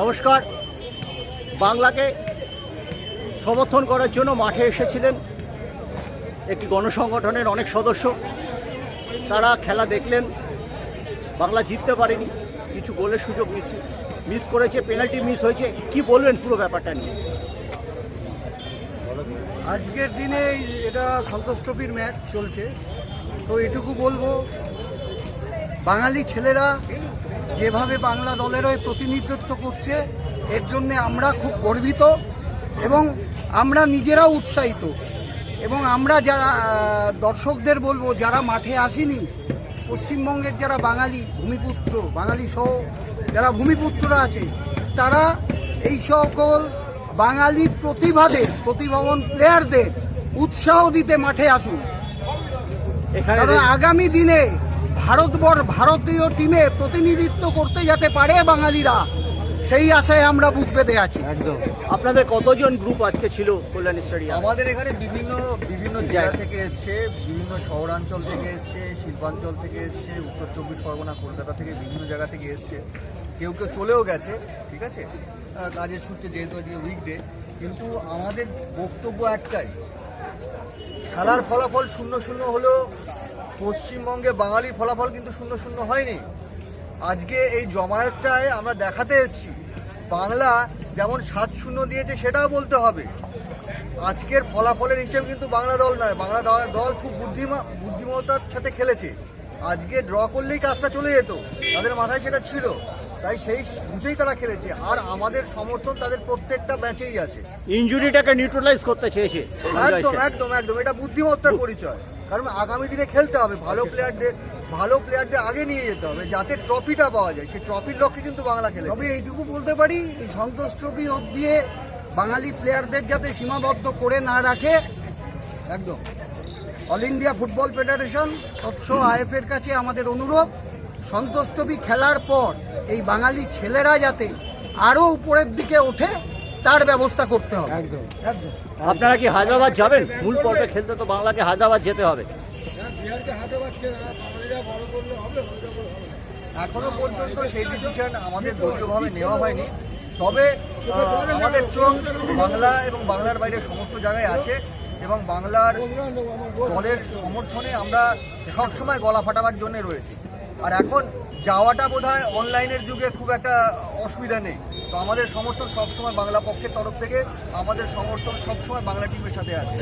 নমস্কার। বাংলাকে সমর্থন করার জন্য মাঠে এসেছিলেন একটি গণসংগঠনের অনেক সদস্য। তারা খেলা দেখলেন, বাংলা জিততে পারেনি, কিছু গোলের সুযোগ মিস মিস করেছে, পেনাল্টি মিস হয়েছে। কি বলবেন পুরো ব্যাপারটা নিয়ে? আজকের দিনে এটা সন্তোষ ট্রফির ম্যাচ চলছে। তো এটুকু বলব বাঙালি ছেলেরা যেভাবে বাংলা দলের হয়ে প্রতিনিধিত্ব করছে এর জন্য আমরা খুব গর্বিত এবং আমরা নিজেরাও উৎসাহিত। এবং আমরা যারা দর্শকদের বলব যারা মাঠে আসেনি পশ্চিমবঙ্গের যারা বাঙালি ভূমিপুত্র বাঙালি সহ যারা ভূমিপুত্ররা আছে তারা এই সকল বাঙালি প্রতিভাদের প্রতিভাবান প্লেয়ারদের উৎসাহ দিতে মাঠে আসুন। কারণ আগামী দিনে ভারতবর্ষ ভারতীয় টিমে প্রতিনিধিত্ব করতে যাতে পারে বাঙালিরা। সেই আশায় আমরা বুক পেতে আছি। একদম। আপনাদের কতজন গ্রুপ আজকে ছিল কল্যাণ স্টেডিয়াম? আমাদের এখানে বিভিন্ন বিভিন্ন জায়গা। থেকে এসছে বিভিন্ন শহরাঞ্চল থেকে এসছে শিল্পাঞ্চল থেকে এসছে উত্তর চব্বিশ পরগনা কলকাতা থেকে বিভিন্ন জায়গা থেকে এসছে। কেউ কেউ চলেও গেছে ঠিক আছে? কাজের সূত্রে যেহেতু আজকে উইকডে কিন্তু আমাদের বক্তব্য একটাই খেলার ফলাফল শূন্য শূন্য হলেও পশ্চিমবঙ্গে বাঙালির ফলাফল কিন্তু শূন্য শূন্য হয়নি। আজকে এই জমায়েতটায় আমরা দেখাতে এসেছি। বাংলা যেমন সাত শূন্য দিয়েছে সেটাও বলতে হবে। আজকের ফলাফলের হিসেবে কিন্তু বাংলা দল নয়। বাংলা দল- দল খুব বুদ্ধিমা বুদ্ধিমত্তার সাথে খেলেছে। আজকে ড্র করলেই কাজটা চলে যেত। তাদের মাথায় সেটা ছিল। তাই সেই বুঝেই তারা খেলেছে। আর আমাদের সমর্থন তাদের প্রত্যেকটা ম্যাচেই আছে। ইঞ্জুরিটাকে নিউট্রালাইজ করতে চেয়েছে। একদম একদম একদম। এটা বুদ্ধিমত্তার পরিচয়। কারণ আগামী দিনে খেলতে হবে, ভালো প্লেয়ারদের ভালো প্লেয়ারদের আগে নিয়ে যেতে হবে, যাতে ট্রফিটা পাওয়া যায়। সেই ট্রফির লক্ষ্যে কিন্তু বাংলা খেলে তবে এইটুকু বলতে পারি, এই সন্তোষ ট্রফি দিয়ে বাঙালি প্লেয়ারদের যাতে সীমাবদ্ধ করে না রাখে, একদম। অল ইন্ডিয়া ফুটবল ফেডারেশন তৎস আইএফ এর কাছে আমাদের অনুরোধ, সন্তোষ ট্রফি খেলার পর এই বাঙালি ছেলেরা যাতে আরও উপরের দিকে ওঠে তার ব্যবস্থা করতে হবে। একদম একদম। আপনারা কি হায়দ্রাবাদ যাবেন? মূল পর্বে খেলতে তো বাংলাকে হায়দ্রাবাদ যেতে হবে। এখনও পর্যন্ত সেই ডিসিশন আমাদের ধৈর্যভাবে নেওয়া হয়নি। তবে আমাদের চোখ বাংলা এবং বাংলার বাইরে সমস্ত জায়গায় আছে এবং বাংলার দলের সমর্থনে আমরা সবসময় গলা ফাটাবার জন্য রয়েছি। আর এখন যাওয়াটা বোধ হয় অনলাইনের যুগে খুব একটা অসুবিধা নেই। তো আমাদের সমর্থন সবসময় বাংলা পক্ষের তরফ থেকে, আমাদের সমর্থন সবসময় বাংলা টিমের সাথে আছে।